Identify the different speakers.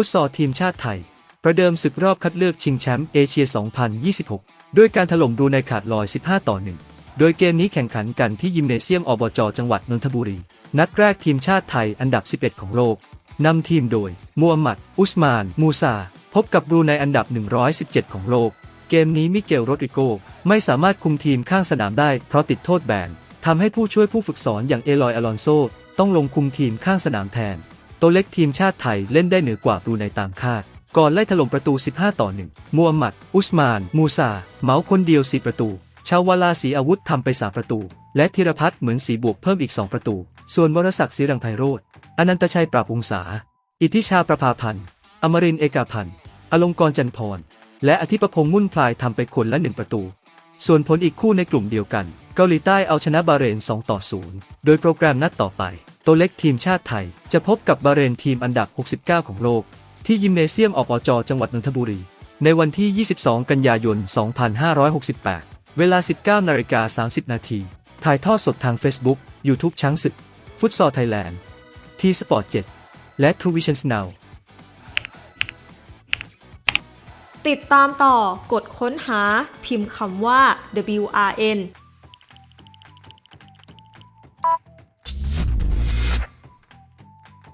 Speaker 1: ฟุตซอลทีมชาติไทย ประเดิมศึกรอบคัดเลือกชิงแชมป์เอเชีย 2026 ด้วยการถล่มบรูไนขาดลอย 15 ต่อ 1 โดยเกมนี้แข่งขันกันที่ยิมเนเซียมอบจ จังหวัดนนทบุรี นัดแรกทีมชาติไทยอันดับ 11 ของโลกนำทีมโดยมูฮัมหมัด อุสมาน มูซา พบกับบรูไนอันดับ 117 ของโลก เกมนี้มิเกลโรดริโก ไม่สามารถคุมทีมข้างสนามได้เพราะติดโทษแบนทำให้ผู้ช่วยผู้ฝึกสอนอย่างเอลอยอลอนโซ ต้องลงคุมทีมข้างสนามแทน ตัวเล็กทีมชาติไทยเล่นได้เหนือกว่าบรูไนตามคาด ก่อนไล่ถล่มประตู 15 ต่อ 1มูฮัมหมัด อุสมาน มูซา เหมาคนเดียว 4 ประตู ชาววาลาสีอาวุธทำไป 3 ประตู และธีรพัฒน์เหมือนสีบวกเพิ่มอีก 2 ประตู ส่วนวรศักดิ์ศรีรังไพโรธอนันตชัยปราบวงศา อิทธิชาประภาพันธ์ อมรินทร์เอกาพันธ์ อลงกรณ์จันพร และอธิปพงษ์มุ่นพลายทำไปคนละหนึ่งประตู ส่วนผลอีกคู่ในกลุ่มเดียวกัน เกาหลีใต้เอาชนะบาเรน 2 ต่อ 0 โดยโปรแกรมนัดต่อไป ตัวเล็กทีมชาติไทย จะพบกับบาเรนทีมอันดับ 69 ของโลก ที่ยิมเนเซียมอบจจังหวัดนนทบุรี ในวันที่ 22 กันยายน 2568 เวลา 19นาฬิกา30 นาทีถ่ายทอดสดทาง Facebook YouTube ช้างศึก ฟุตซอลไทยแลนด์ ทีสปอร์ต7และ True Vision Now
Speaker 2: ติดตามต่อกดค้นหาพิมพ์คำว่า WRN